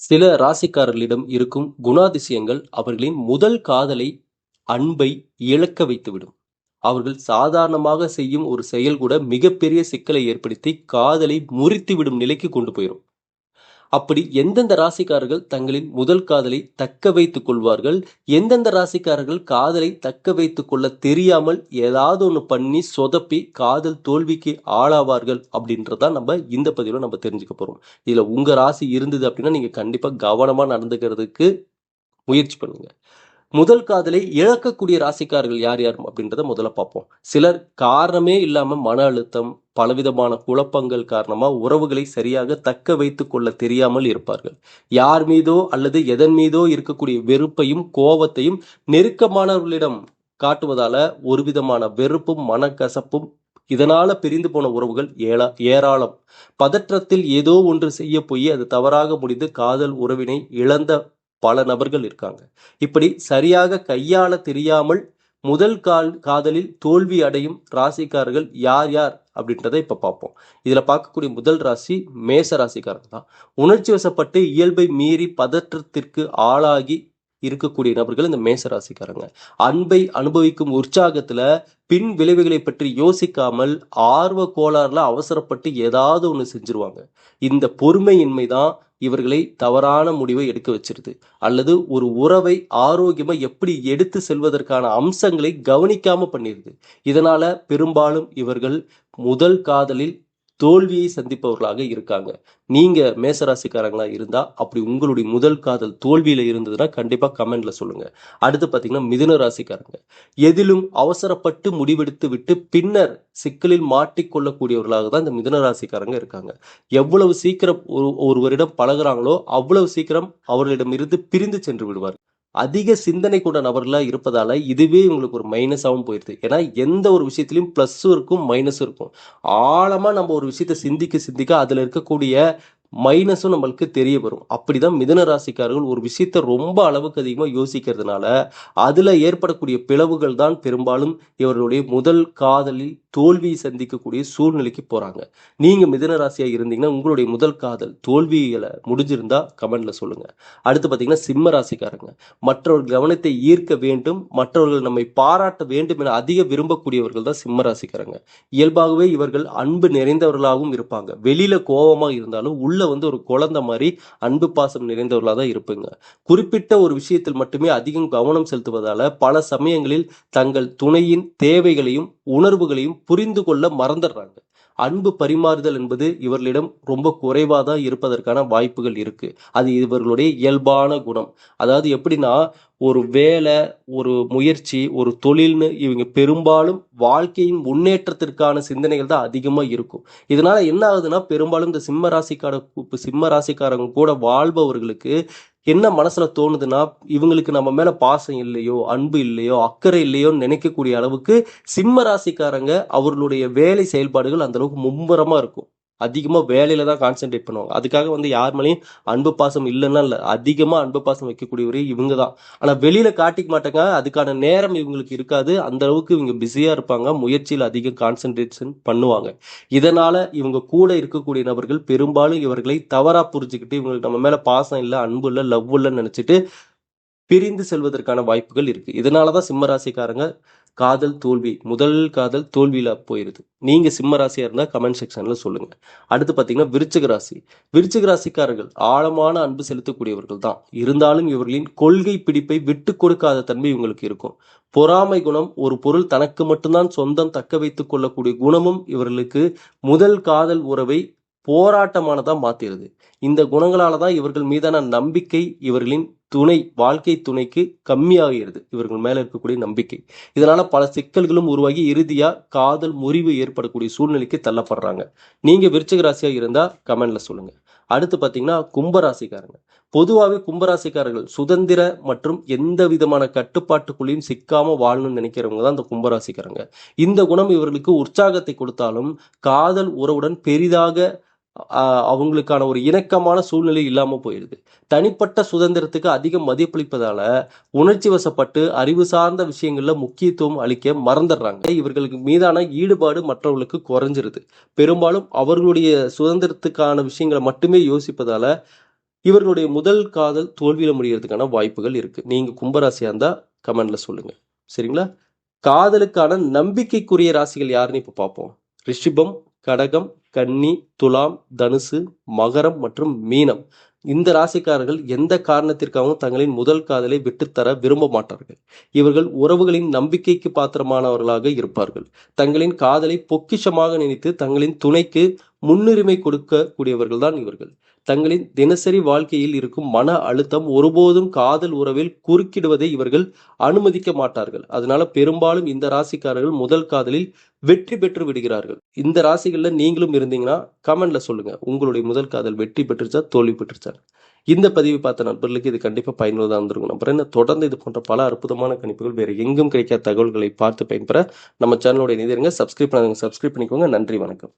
சில ராசிக்காரர்களிடம் இருக்கும் குணாதிசயங்கள் அவர்களின் முதல் காதலை அன்பை இழக்க வைத்துவிடும். அவர்கள் சாதாரணமாக செய்யும் ஒரு செயல் கூட மிகப்பெரிய சிக்கலை ஏற்படுத்தி காதலை முறித்து விடும் நிலைக்கு கொண்டு போயிடும் அப்படி எந்தெந்த ராசிக்காரர்கள் தங்களின் முதல் காதலை தக்க வைத்துக் கொள்வார்கள்? எந்தெந்த ராசிக்காரர்கள் காதலை தக்க வைத்துக் கொள்ள தெரியாமல் ஏதாவது ஒன்று பண்ணி சொதப்பி காதல் தோல்விக்கு ஆளாவார்கள் அப்படின்றதான் நம்ம இந்த பதிவில் நம்ம தெரிஞ்சுக்க போறோம். இதுல உங்க ராசி இருந்தது அப்படின்னா நீங்க கண்டிப்பா கவனமா நடந்துக்கிறதுக்கு முயற்சி பண்ணுங்க. முதல் காதலை இழக்கக்கூடிய ராசிக்காரர்கள் யார் யார் அப்படின்றத முதல்ல பார்ப்போம். சிலர் காரணமே இல்லாம மன அழுத்தம் பலவிதமான குழப்பங்கள் காரணமா உறவுகளை சரியாக தக்க வைத்து கொள்ள தெரியாமல் இருப்பார்கள். யார் மீதோ அல்லது எதன் மீதோ இருக்கக்கூடிய வெறுப்பையும் கோபத்தையும் நெருக்கமானவர்களிடம் காட்டுவதால ஒரு விதமான வெறுப்பும் மனக்கசப்பும் இதனால பிரிந்து போன உறவுகள் ஏலா ஏராளம். பதற்றத்தில் ஏதோ ஒன்று செய்ய போய் அது தவறாக முடிந்து காதல் உறவினை இழந்த பல நபர்கள் இருக்காங்க. இப்படி சரியாக கையாள தெரியாமல் முதல் கால் காதலில் தோல்வி அடையும் ராசிக்காரர்கள் யார் யார் அப்படின்றத இப்ப பார்ப்போம். இதுல பார்க்கக்கூடிய முதல் ராசி மேச ராசிக்காரங்க தான். உணர்ச்சி வசப்பட்டு இயல்பை மீறி பதற்றத்திற்கு ஆளாகி இருக்கக்கூடிய நபர்கள் இந்த மேச ராசிக்காரங்க. அன்பை அனுபவிக்கும் உற்சாகத்துல பின் விளைவுகளை பற்றி யோசிக்காமல் ஆர்வ கோளாறுல அவசரப்பட்டு ஏதாவது ஒன்று செஞ்சிருவாங்க. இந்த பொறுமையின்மை தான் இவர்களை தவறான முடிவை எடுக்க வச்சிருது. அல்லது ஒரு உறவை ஆரோக்கியமா எப்படி எடுத்து செல்வதற்கான அம்சங்களை கவனிக்காம பண்ணிருது. இதனால பெரும்பாலும் இவர்கள் முதல் காதலில் தோல்வியை சந்திப்பவர்களாக இருக்காங்க. நீங்க மேசராசிக்காரங்களா இருந்தா அப்படி உங்களுடைய முதல் காதல் தோல்வியில இருந்ததுன்னா கண்டிப்பா கமெண்ட்ல சொல்லுங்க. அடுத்து பாத்தீங்கன்னா மிதுன ராசிக்காரங்க. எதிலும் அவசரப்பட்டு முடிவெடுத்து விட்டு பின்னர் சிக்கலில் மாட்டிக்கொள்ளக்கூடியவர்களாக தான் இந்த மிதுன ராசிக்காரங்க இருக்காங்க. எவ்வளவு சீக்கிரம் ஒரு ஒருவரிடம் பழகுறாங்களோ அவ்வளவு சீக்கிரம் அவர்களிடம் இருந்து பிரிந்து சென்று விடுவார் அதிக சிந்தனை கொண்ட நபர்களாக இருப்பதால் இதுவே உங்களுக்கு ஒரு மைனஸாகவும் போயிடுது ஏன்னா எந்த ஒரு விஷயத்துலையும் ப்ளஸ்ஸும் இருக்கும் மைனஸும் இருக்கும். ஆழமாக நம்ம ஒரு விஷயத்தை சிந்திக்க சிந்திக்க அதில் இருக்கக்கூடிய மைனஸும் நம்மளுக்கு தெரிய வரும். அப்படிதான் மிதன ராசிக்காரர்கள் ஒரு விஷயத்த ரொம்ப அளவுக்கு அதிகமாக யோசிக்கிறதுனால அதுல ஏற்படக்கூடிய பிளவுகள் தான் பெரும்பாலும் இவர்களுடைய முதல் காதலில் தோல்வியை சந்திக்கக்கூடிய சூழ்நிலைக்கு போறாங்க. நீங்க மிதன ராசியா இருந்தீங்கன்னா உங்களுடைய முதல் காதல் தோல்விகளை முடிஞ்சிருந்தா கமெண்ட்ல சொல்லுங்க. அடுத்து பாத்தீங்கன்னா சிம்ம ராசிக்காரங்க. மற்றவர்கள் கவனத்தை ஈர்க்க வேண்டும் மற்றவர்கள் நம்மை பாராட்ட வேண்டும் என அதிக விரும்பக்கூடியவர்கள் தான் சிம்ம ராசிக்காரங்க. இயல்பாகவே இவர்கள் அன்பு நிறைந்தவர்களாகவும் இருப்பாங்க. வெளியில கோபமாக இருந்தாலும் உள்ள வந்து ஒரு குழந்தை மாதிரி அன்பு பாசம் நிறைந்தவர்களாக தான் இருப்பீங்க. குறிப்பிட்ட ஒரு விஷயத்தில் மட்டுமே அதிகம் கவனம் செலுத்துவதால பல சமயங்களில் தங்கள் துணையின் தேவைகளையும் உணர்வுகளையும் புரிந்து கொள்ள மறந்துடுறாங்க. அன்பு பரிமாறுதல் என்பது இவர்களிடம் ரொம்ப குறைவாக தான் இருப்பதற்கான வாய்ப்புகள் இருக்கு. அது இவர்களுடைய இயல்பான குணம். அதாவது எப்படின்னா ஒரு வேலை ஒரு முயற்சி ஒரு தொழில்னு இவங்க பெரும்பாலும் வாழ்க்கையின் முன்னேற்றத்திற்கான சிந்தனைகள் தான் அதிகமாக இருக்கும். இதனால என்ன ஆகுதுன்னா பெரும்பாலும் இந்த சிம்ம ராசிக்கார சிம்ம ராசிக்காரங்க கூட வாழ்பவர்களுக்கு என்ன மனசுல தோணுதுன்னா இவங்களுக்கு நம்ம மேல பாசம் இல்லையோ அன்பு இல்லையோ அக்கறை இல்லையோன்னு நினைக்கக்கூடிய அளவுக்கு சிம்ம ராசிக்காரங்க அவர்களுடைய வேலை செயல்பாடுகள் அந்த அளவுக்கு மும்முரமா இருக்கும். அதிகமாக வேலையில் தான் கான்சென்ட்ரேட் பண்ணுவாங்க. அதுக்காக வந்து யார் மேலேயும் அன்பு பாசம் இல்லைன்னா இல்லை. அதிகமாக அன்பு பாசம் வைக்கக்கூடியவரே இவங்க தான். ஆனால் வெளியில் காட்டிக்க மாட்டாங்க. அதுக்கான நேரம் இவங்களுக்கு இருக்காது. அந்த அளவுக்கு இவங்க பிஸியாக இருப்பாங்க. முயற்சியில் அதிக கான்சென்ட்ரேஷன் பண்ணுவாங்க. இதனால் இவங்க கூட இருக்கக்கூடிய நபர்கள் பெரும்பாலும் இவர்களை தவறாக புரிஞ்சுக்கிட்டு இவங்களுக்கு நம்ம மேலே பாசம் இல்லை அன்பு இல்லை லவ் இல்லைன்னு நினச்சிட்டு பிரிந்து செல்வதற்கான வாய்ப்புகள் இருக்குது இதனால தான் சிம்மராசிக்காரங்க காதல் தோல்வி முதல் காதல் தோல்வியில போயிருது. நீங்க சிம்ம ராசியா இருந்தா கமெண்ட் செக்ஷன்ல சொல்லுங்க. அடுத்து பாத்தீங்கன்னா விருச்சிக ராசி. விருச்சிக ராசிக்காரர்கள் ஆழமான அன்பு செலுத்தக்கூடியவர்கள் தான். இருந்தாலும் இவர்களின் கொள்கை பிடிப்பை விட்டு கொடுக்காத தன்மை இவங்களுக்கு இருக்கும். பொறாமை குணம் ஒரு பொருள் தனக்கு மட்டும்தான் சொந்தம் தக்க வைத்துக் கொள்ளக்கூடிய குணமும் இவர்களுக்கு முதல் காதல் உறவை போராட்டமானதாக மாத்திருது இந்த குணங்களால தான் இவர்கள் மீதான நம்பிக்கை இவர்களின் துணை வாழ்க்கை துணைக்கு கம்மியாகிறது. இவர்கள் மேல இருக்கக்கூடிய நம்பிக்கை. இதனால பல சிக்கல்களும் உருவாகி இறுதியா காதல் முறிவு ஏற்படக்கூடிய சூழ்நிலைக்கு தள்ளப்படுறாங்க. நீங்க விருச்சிக ராசியா இருந்தா கமெண்ட்ல சொல்லுங்க. அடுத்து பாத்தீங்கன்னா கும்பராசிக்காரங்க. பொதுவாகவே கும்பராசிக்காரர்கள் சுதந்திர மற்றும் எந்த விதமான கட்டுப்பாட்டுக்குள்ளேயும் சிக்காம வாழணும்னு நினைக்கிறவங்க தான் இந்த கும்பராசிக்காரங்க. இந்த குணம் இவர்களுக்கு உற்சாகத்தை கொடுத்தாலும் காதல் உறவுடன் பெரிதாக அவங்களுக்கான ஒரு இணக்கமான சூழ்நிலை இல்லாமல் போயிடுது தனிப்பட்ட சுதந்திரத்துக்கு அதிகம் மதிப்பளிப்பதால உணர்ச்சி வசப்பட்டு அறிவு சார்ந்த விஷயங்கள்ல முக்கியத்துவம் அளிக்க மறந்துடுறாங்க. இவர்களுக்கு மீதான ஈடுபாடு மற்றவர்களுக்கு குறைஞ்சிருது. பெரும்பாலும் அவர்களுடைய சுதந்திரத்துக்கான விஷயங்களை மட்டுமே யோசிப்பதால இவர்களுடைய முதல் காதல் தோல்வியில முடியறதுக்கான வாய்ப்புகள் இருக்கு. நீங்க கும்பராசியா இருந்தா கமெண்ட்ல சொல்லுங்க. சரிங்களா? காதலுக்கான நம்பிக்கைக்குரிய ராசிகள் யாருன்னு இப்ப பார்ப்போம் ரிஷிபம் கடகம் கன்னி துலாம் தனுசு மகரம் மற்றும் மீனம். இந்த ராசிக்காரர்கள் எந்த காரணத்திற்காகவும் தங்களின் முதல் காதலை விட்டுத்தர விரும்ப மாட்டார்கள். இவர்கள் உறவுகளின் நம்பிக்கைக்கு பாத்திரமானவர்களாக இருப்பார்கள். தங்களின் காதலை பொக்கிஷமாக நினைத்து தங்களின் துணைக்கு முன்னுரிமை கொடுக்கக்கூடியவர்கள் தான் இவர்கள். தங்களின் தினசரி வாழ்க்கையில் இருக்கும் மன அழுத்தம் ஒருபோதும் காதல் உறவில் குறுக்கிடுவதை இவர்கள் அனுமதிக்க மாட்டார்கள். அதனால பெரும்பாலும் இந்த ராசிக்காரர்கள் முதல் காதலில் வெற்றி பெற்று விடுகிறார்கள். இந்த ராசிகள்ல நீங்களும் இருந்தீங்கன்னா கமெண்ட்ல சொல்லுங்க. உங்களுடைய முதல் காதல் வெற்றி பெற்றுச்சா தோல்வி பெற்றுச்சா? இந்த பதிவு பார்த்த நண்பர்களுக்கு இது கண்டிப்பா பயனுள்ளதாக இருந்திருக்கும். நம்புறேன் தொடர்ந்து இது போன்ற பல அற்புதமான கணிப்புகள் வேற எங்கும் கிடைக்காத தகவல்களை பார்த்து பயன்பெற நம்ம சேனலோட இணைந்திருங்க. சப்ஸ்கிரைப் பண்ணாங்க சப்ஸ்கிரைப் பண்ணிக்கோங்க. நன்றி வணக்கம்.